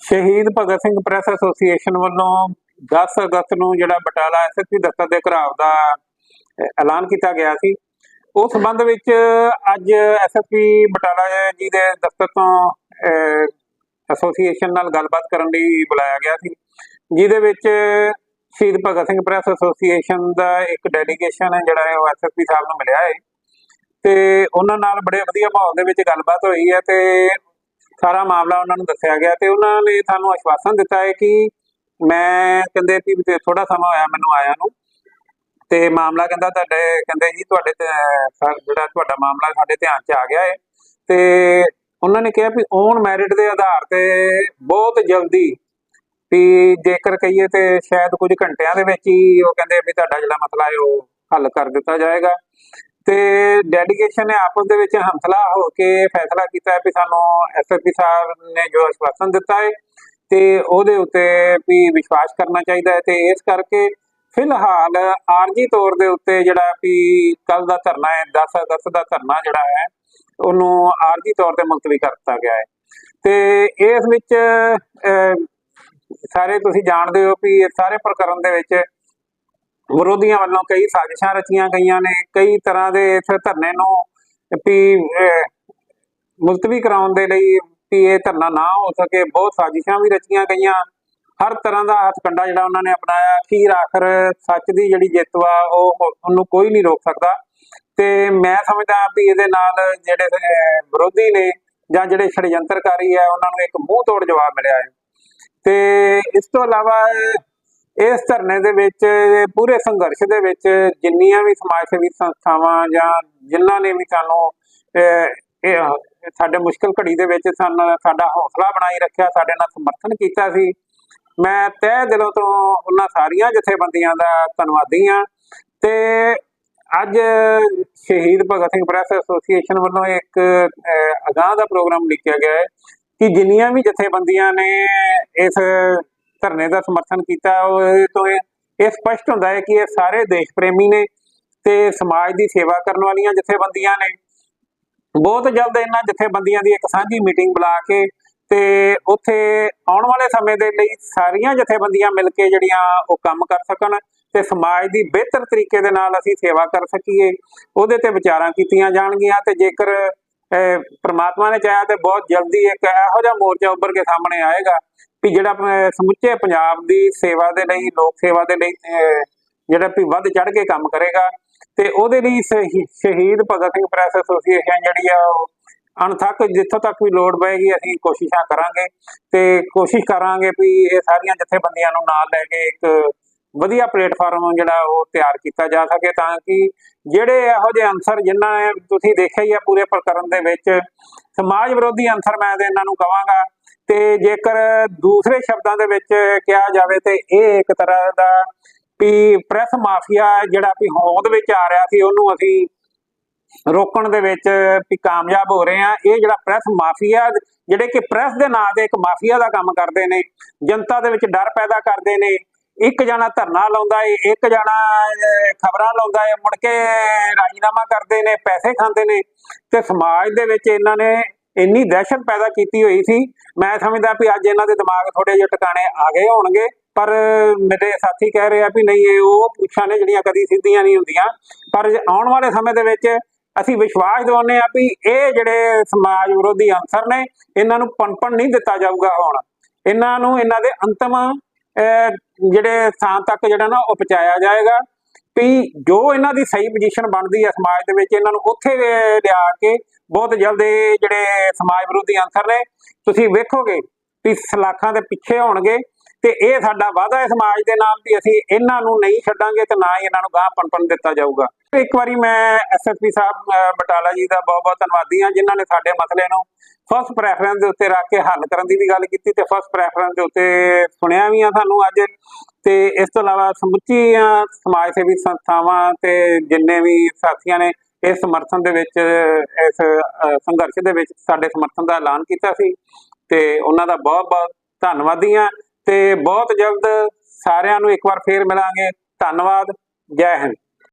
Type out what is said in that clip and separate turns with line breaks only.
ਸ਼ਹੀਦ Bhagat Singh press association ਵੱਲੋਂ 10 ਅਗਸਤ ਨੂੰ ਜਿਹੜਾ ਬਟਾਲਾ ਐਸਐਸਪੀ ਦਫ਼ਤਰ ਦੇ ਘਰਾਵ ਦਾ ਐਲਾਨ ਕੀਤਾ ਗਿਆ ਸੀ। ਉਸ ਸੰਬੰਧ ਵਿੱਚ ਅੱਜ ਐਸਐਸਪੀ ਬਟਾਲਾ ਜੀ ਦੇ ਦਫ਼ਤਰ ਤੋਂ ਐਸੋਸੀਏਸ਼ਨ ਨਾਲ ਗੱਲਬਾਤ ਕਰਨ ਲਈ ਬੁਲਾਇਆ ਗਿਆ ਸੀ, ਜਿਹਦੇ ਵਿੱਚ ਸ਼ਹੀਦ ਭਗਤ ਸਿੰਘ ਪ੍ਰੈਸ ਐਸੋਸੀਏਸ਼ਨ ਦਾ ਇੱਕ ਡੈਲੀਗੇਸ਼ਨ ਹੈ ਜਿਹੜਾ ਹੈ ਉਹ ਐਸਐਸਪੀ ਸਾਹਿਬ ਨੂੰ ਮਿਲਿਆ ਹੈ। ਤੇ ਉਹਨਾਂ ਨਾਲ ਬੜੇ ਵਧੀਆ ਮਾਹੌਲ ਦੇ ਵਿੱਚ ਗੱਲਬਾਤ ਹੋਈ ਹੈ ਤੇ ਸਾਰਾ ਮਾਮਲਾ ਉਹਨਾਂ ਨੂੰ ਦੱਸਿਆ ਗਿਆ ਤੇ ਉਹਨਾਂ ਨੇ ਸਾਨੂੰ ਆਸ਼ਵਾਸਨ ਦਿੱਤਾ ਹੈ ਕਿ ਮੈਂ ਕਹਿੰਦੇ ਵੀ ਥੋੜਾ ਸਮਾਂ ਹੋਇਆ ਮੈਨੂੰ ਆਇਆ ਨੂੰ ਤੇ ਮਾਮਲਾ ਕਹਿੰਦਾ ਤੁਹਾਡੇ, ਕਹਿੰਦੇ ਜੀ ਤੁਹਾਡੇ ਤੇ ਜਿਹੜਾ ਤੁਹਾਡਾ ਮਾਮਲਾ ਸਾਡੇ ਧਿਆਨ 'ਚ ਆ ਗਿਆ ਹੈ ਤੇ ਉਹਨਾਂ ਨੇ ਕਿਹਾ ਵੀ ਔਨ ਮੈਰਿਟ ਦੇ ਆਧਾਰ ਤੇ ਬਹੁਤ ਜਲਦੀ ਵੀ ਜੇਕਰ ਕਹੀਏ ਤੇ ਸ਼ਾਇਦ ਕੁਝ ਘੰਟਿਆਂ ਦੇ ਵਿੱਚ ਹੀ ਉਹ ਕਹਿੰਦੇ ਵੀ ਤੁਹਾਡਾ ਜਿਹੜਾ ਮਸਲਾ ਹੈ ਉਹ ਹੱਲ ਕਰ ਦਿੱਤਾ ਜਾਏਗਾ। ਤੇ ਡੈਡੀਕੇਸ਼ਨ ਨੇ ਆਪਸ ਦੇ ਵਿੱਚ ਹਮਸਲਾ ਹੋ ਕੇ ਫੈਸਲਾ ਕੀਤਾ ਵੀ ਸਾਨੂੰ ਐਸਐਸਪੀ ਸਾਹਿਬ ਨੇ ਜੋ ਆਸ਼ਵਾਸਨ ਦਿੱਤਾ ਹੈ ਤੇ ਉਹਦੇ ਉੱਤੇ ਵੀ ਵਿਸ਼ਵਾਸ ਕਰਨਾ ਚਾਹੀਦਾ ਹੈ ਤੇ ਇਸ ਕਰਕੇ ਫਿਲਹਾਲ ਆਰਜੀ ਤੌਰ ਦੇ ਉੱਤੇ ਜਿਹੜਾ ਵੀ ਕੱਲ ਦਾ ਧਰਨਾ ਹੈ 10 ਅਗਸਤ ਦਾ ਧਰਨਾ ਜਿਹੜਾ ਹੈ, ਉਹਨੂੰ ਆਰਜੀ ਤੌਰ ਤੇ ਮੁਲਤਵੀ ਕਰ ਦਿੱਤਾ ਗਿਆ ਹੈ। ਤੇ ਇਸ ਵਿੱਚ ਸਾਰੇ ਤੁਸੀਂ ਜਾਣਦੇ ਹੋ ਵੀ ਇਹ ਸਾਰੇ ਪ੍ਰਕਰਨ ਦੇ ਵਿੱਚ ਵਿਰੋਧੀਆਂ ਵੱਲੋਂ ਕਈ ਸਾਜ਼ਿਸ਼ਾਂ ਰਚੀਆਂ ਗਈਆਂ ਨੇ, ਕਈ ਤਰ੍ਹਾਂ ਦੇ ਇਸ ਧਰਨੇ ਨੂੰ ਵੀ ਮੁਲਤਵੀ ਕਰਾਉਣ ਦੇ ਲਈ ਵੀ ਇਹ ਧਰਨਾ ਨਾ ਹੋ ਸਕੇ, ਬਹੁਤ ਸਾਜ਼ਿਸ਼ਾਂ ਵੀ ਰਚੀਆਂ ਗਈਆਂ। ਹਰ ਤਰ੍ਹਾਂ ਦਾ ਹੱਥਕੰਡਾ ਜਿਹੜਾ ਉਹਨਾਂ ਨੇ ਅਪਣਾਇਆ, ਅਖੀਰ ਆਖਰ ਸੱਚ ਦੀ ਜਿਹੜੀ ਜਿੱਤ ਵਾ, ਉਹ ਉਹਨੂੰ ਕੋਈ ਨਹੀਂ ਰੋਕ ਸਕਦਾ। ਤੇ ਮੈਂ ਸਮਝਦਾ ਵੀ ਇਹਦੇ ਨਾਲ ਜਿਹੜੇ ਵਿਰੋਧੀ ਨੇ ਜਾਂ ਜਿਹੜੇ ਛੜਯੰਤਰਕਾਰੀ ਹੈ, ਉਹਨਾਂ ਨੂੰ ਇੱਕ ਮੂੰਹ ਤੋੜ ਜਵਾਬ ਮਿਲਿਆ ਹੈ। ਤੇ ਇਸ ਤੋਂ ਇਲਾਵਾ ਇਸ ਧਰਨੇ ਦੇ ਵਿੱਚ ਪੂਰੇ ਸੰਘਰਸ਼ ਦੇ ਵਿੱਚ ਜਿੰਨੀਆਂ ਵੀ ਸਮਾਜ ਸੇਵੀ ਸੰਸਥਾਵਾਂ ਜਾਂ ਜਿਨ੍ਹਾਂ ਨੇ ਵੀ ਸਾਨੂੰ ਇਹ ਸਾਡੇ ਮੁਸ਼ਕਲ ਘੜੀ ਦੇ ਵਿੱਚ ਸਾਨੂੰ ਸਾਡਾ ਹੌਸਲਾ ਬਣਾਈ ਰੱਖਿਆ ਸਾਡੇ ਨਾਲ ਸਮਰਥਨ ਕੀਤਾ ਸੀ ਮੈਂ ਤਹਿ ਦਿਲੋਂ ਤੋਂ ਉਹਨਾਂ ਸਾਰੀਆਂ ਜਥੇਬੰਦੀਆਂ ਦਾ ਧੰਨਵਾਦੀ ਹਾਂ। ਤੇ ਅੱਜ ਸ਼ਹੀਦ ਭਗਤ ਸਿੰਘ ਪ੍ਰੈਸ ਐਸੋਸੀਏਸ਼ਨ ਵੱਲੋਂ ਇੱਕ ਅਹ, ਅਗਾਂਹ ਦਾ ਪ੍ਰੋਗਰਾਮ ਲਿਖਿਆ ਗਿਆ ਹੈ ਕਿ ਜਿੰਨੀਆਂ ਵੀ ਜਥੇਬੰਦੀਆਂ ਨੇ ਇਸ ਧਰਨੇ ਦਾ ਸਮਰਥਨ ਕੀਤਾ, ਉਹ ਇਹ ਤੋਂ ਇਹ ਸਪਸ਼ਟ ਹੁੰਦਾ ਹੈ ਕਿ ਇਹ ਸਾਰੇ ਦੇਸ਼ ਪ੍ਰੇਮੀ ਨੇ ਤੇ ਸਮਾਜ ਦੀ ਸੇਵਾ ਕਰਨ ਵਾਲੀਆਂ ਜਥੇਬੰਦੀਆਂ ਨੇ। ਬਹੁਤ ਜਲਦ ਇਹਨਾਂ ਜਥੇਬੰਦੀਆਂ ਦੀ ਇੱਕ ਸਾਂਝੀ ਮੀਟਿੰਗ ਬੁਲਾ ਕੇ ਤੇ ਉੱਥੇ ਆਉਣ ਵਾਲੇ ਸਮੇਂ ਦੇ ਲਈ ਸਾਰੀਆਂ ਜਥੇਬੰਦੀਆਂ ਮਿਲ ਕੇ ਜਿਹੜੀਆਂ ਉਹ ਕੰਮ ਕਰ ਸਕਣ ਤੇ ਸਮਾਜ ਦੀ ਬਿਹਤਰ ਤਰੀਕੇ ਦੇ ਨਾਲ ਅਸੀਂ ਸੇਵਾ ਕਰ ਸਕੀਏ। ਉਹਦੇ ਤੇ ਵਿਚਾਰਾਂ ਕੀਤੀਆਂ ਜਾਣਗੀਆਂ ਤੇ ਜੇਕਰ ਪ੍ਰਮਾਤਮਾ ਨੇ ਚਾਹਿਆ ਤੇ ਬਹੁਤ ਜਲਦੀ ਇੱਕ ਇਹੋ ਜਿਹਾ ਮੋਰਚਾ ਉੱਭਰ ਕੇ ਸਾਹਮਣੇ ਆਏਗਾ ਵੀ ਜਿਹੜਾ ਸਮੁੱਚੇ ਪੰਜਾਬ ਦੀ ਸੇਵਾ ਦੇ ਲਈ, ਲੋਕ ਸੇਵਾ ਦੇ ਲਈ ਜਿਹੜਾ ਵੀ ਵੱਧ ਚੜ ਕੇ ਕੰਮ ਕਰੇਗਾ ਤੇ ਉਹਦੇ ਲਈ ਸ਼ਹੀ- ਸ਼ਹੀਦ ਭਗਤ ਸਿੰਘ ਪ੍ਰੈਸ ਐਸੋਸੀਏਸ਼ਨ ਜਿਹੜੀ ਆ ਉਹ ਅਣਥੱਕ ਜਿੱਥੋਂ ਤੱਕ ਵੀ ਲੋੜ ਪਏਗੀ, ਅਸੀਂ ਕੋਸ਼ਿਸ਼ਾਂ ਕਰਾਂਗੇ ਤੇ ਕੋਸ਼ਿਸ਼ ਕਰਾਂਗੇ ਵੀ ਇਹ ਸਾਰੀਆਂ ਜਥੇਬੰਦੀਆਂ ਨੂੰ ਨਾਲ ਲੈ ਕੇ ਇੱਕ ਵਧੀਆ ਪਲੇਟਫਾਰਮ ਜਿਹੜਾ ਉਹ ਤਿਆਰ ਕੀਤਾ ਜਾ ਸਕੇ ਤਾਂ ਕਿ ਜਿਹੜੇ ਇਹੋ ਜਿਹੇ ਅੰਸਰ ਜਿਨ੍ਹਾਂ ਨੇ ਤੁਸੀਂ ਦੇਖਿਆ ਹੀ ਆ ਪੂਰੇ ਪ੍ਰਕਰਨ ਦੇ ਵਿੱਚ, ਸਮਾਜ ਵਿਰੋਧੀ ਅੰਸਰ ਮੈਂ ਤੇ ਇਹਨਾਂ ਨੂੰ ਕਵਾਂਗਾ ਤੇ ਜੇਕਰ ਦੂਸਰੇ ਸ਼ਬਦਾਂ ਦੇ ਵਿੱਚ ਕਿਹਾ ਜਾਵੇ ਤੇ ਇਹ ਇੱਕ ਤਰ੍ਹਾਂ ਦਾ ਵੀ ਪ੍ਰੈਸ ਮਾਫੀਆ ਜਿਹੜਾ ਵੀ ਹੋਂਦ ਵਿੱਚ ਆ ਰਿਹਾ ਸੀ, ਉਹਨੂੰ ਅਸੀਂ ਰੋਕਣ ਦੇ ਵਿੱਚ ਵੀ ਕਾਮਯਾਬ ਹੋ ਰਹੇ ਆ ਇਹ ਜਿਹੜਾ ਪ੍ਰੈਸ ਮਾਫੀਆ, ਜਿਹੜੇ ਕਿ ਪ੍ਰੈਸ ਦੇ ਨਾਂ ਤੇ ਇੱਕ ਮਾਫੀਆ ਦਾ ਕੰਮ ਕਰਦੇ ਨੇ, ਜਨਤਾ ਦੇ ਵਿੱਚ ਡਰ ਪੈਦਾ ਕਰਦੇ ਨੇ ਇੱਕ ਜਣਾ ਧਰਨਾ ਲਾਉਂਦਾ ਏ, ਇੱਕ ਜਣਾ ਖਬਰਾਂ ਲਾਉਂਦਾ ਏ। ਮੁੜ ਕੇ ਰਾਜੀਨਾਮਾ ਕਰਦੇ ਨੇ, ਪੈਸੇ ਖਾਂਦੇ ਨੇ। ਤੇ ਸਮਾਜ ਦੇ ਵਿੱਚ ਇਹਨਾਂ ਨੇ ਇੰਨੀ ਦਹਿਸ਼ਤ ਪੈਦਾ ਕੀਤੀ ਹੋਈ ਸੀ। ਮੈਂ ਸਮਝਦਾ ਵੀ ਅੱਜ ਇਹਨਾਂ ਦੇ ਦਿਮਾਗ ਥੋੜੇ ਜਿਹੇ ਟਿਕਾਣੇ ਆ ਗਏ ਹੋਣਗੇ। ਪਰ ਮੇਰੇ ਸਾਥੀ ਕਹਿ ਰਹੇ ਆ ਵੀ ਨਹੀਂ, ਇਹ ਉਹ ਪੁੱਛਾਂ ਨੇ ਜਿਹੜੀਆਂ ਕਦੀ ਸਿੱਧੀਆਂ ਨਹੀਂ ਹੁੰਦੀਆਂ। ਪਰ ਆਉਣ ਵਾਲੇ ਸਮੇਂ ਦੇ ਵਿੱਚ ਅਸੀਂ ਵਿਸ਼ਵਾਸ ਦਿਵਾਉਂਦੇ ਆ ਵੀ ਇਹ ਜਿਹੜੇ ਸਮਾਜ ਵਿਰੋਧੀ ਅੰਸਰ ਨੇ, ਇਹਨਾਂ ਨੂੰ ਪਨਪਣ ਨਹੀਂ ਦਿੱਤਾ ਜਾਊਗਾ ਹੁਣ। ਇਹਨਾਂ ਨੂੰ ਇਹਨਾਂ ਦੇ ਅੰਤਮ ਜਿਹੜੇ ਥਾਂ ਤੱਕ ਜਿਹੜਾ ਨਾ ਉਹ ਪਹੁੰਚਾਇਆ ਜਾਏਗਾ। ਵੀ ਜੋ ਇਹਨਾਂ ਦੀ ਸਹੀ ਪੋਜੀਸ਼ਨ ਬਣਦੀ ਹੈ ਸਮਾਜ ਦੇ ਵਿੱਚ, ਇਹਨਾਂ ਨੂੰ ਉੱਥੇ ਲਿਆ ਕੇ ਬਹੁਤ ਜਲਦ ਇਹ ਜਿਹੜੇ ਸਮਾਜ ਵਿਰੋਧੀ ਅੰਸਰ ਨੇ, ਤੁਸੀਂ ਵੇਖੋਗੇ ਵੀ ਸਲਾਖਾਂ ਦੇ ਪਿੱਛੇ ਹੋਣਗੇ ਤੇ ਇਹ ਸਾਡਾ ਵਾਅਦਾ ਹੈ ਸਮਾਜ ਦੇ ਨਾਲ ਵੀ ਅਸੀਂ ਇਹਨਾਂ ਨੂੰ ਨਹੀਂ ਛੱਡਾਂਗੇ ਤੇ ਨਾ ਹੀ ਇਹਨਾਂ ਨੂੰ ਗਾਹ ਪਨਪਨ ਦਿੱਤਾ ਜਾਊਗਾ। ਇੱਕ ਵਾਰੀ ਮੈਂ ਐਸਐਸਪੀ ਸਾਹਿਬ ਬਟਾਲਾ ਜੀ ਦਾ ਬਹੁਤ ਬਹੁਤ ਧੰਨਵਾਦੀ ਹਾਂ, ਜਿਨ੍ਹਾਂ ਨੇ ਸਾਡੇ ਮਸਲੇ ਨੂੰ ਫਸਟ ਪ੍ਰੈਫਰੈਂਸ ਦੇ ਉੱਤੇ ਰੱਖ ਕੇ ਹੱਲ ਕਰਨ ਦੀ ਵੀ ਗੱਲ ਕੀਤੀ ਤੇ ਫਸਟ ਪ੍ਰੈਫਰੈਂਸ ਦੇ ਉੱਤੇ ਸੁਣਿਆ ਵੀ ਆ ਤੁਹਾਨੂੰ ਅੱਜ। ਤੇ ਇਸ ਤੋਂ ਇਲਾਵਾ ਸਮੁੱਚੀਆਂ ਸਮਾਜ ਸੇਵੀ ਸੰਸਥਾਵਾਂ ਤੇ ਜਿੰਨੇ ਵੀ ਸਾਥੀਆਂ ਨੇ ਇਸ ਸਮਰਥਨ ਦੇ ਵਿੱਚ, ਇਸ ਸੰਘਰਸ਼ ਦੇ ਵਿੱਚ ਸਾਡੇ ਸਮਰਥਨ ਦਾ ਐਲਾਨ ਕੀਤਾ ਸੀ ਤੇ ਉਹਨਾਂ ਦਾ ਬਹੁਤ ਬਹੁਤ ਧੰਨਵਾਦੀ ਹਾਂ ਤੇ ਬਹੁਤ ਜਲਦ ਸਾਰਿਆਂ ਨੂੰ ਇੱਕ ਵਾਰ ਫੇਰ ਮਿਲਾਂਗੇ। ਧੰਨਵਾਦ, ਜੈ ਹਿੰਦ।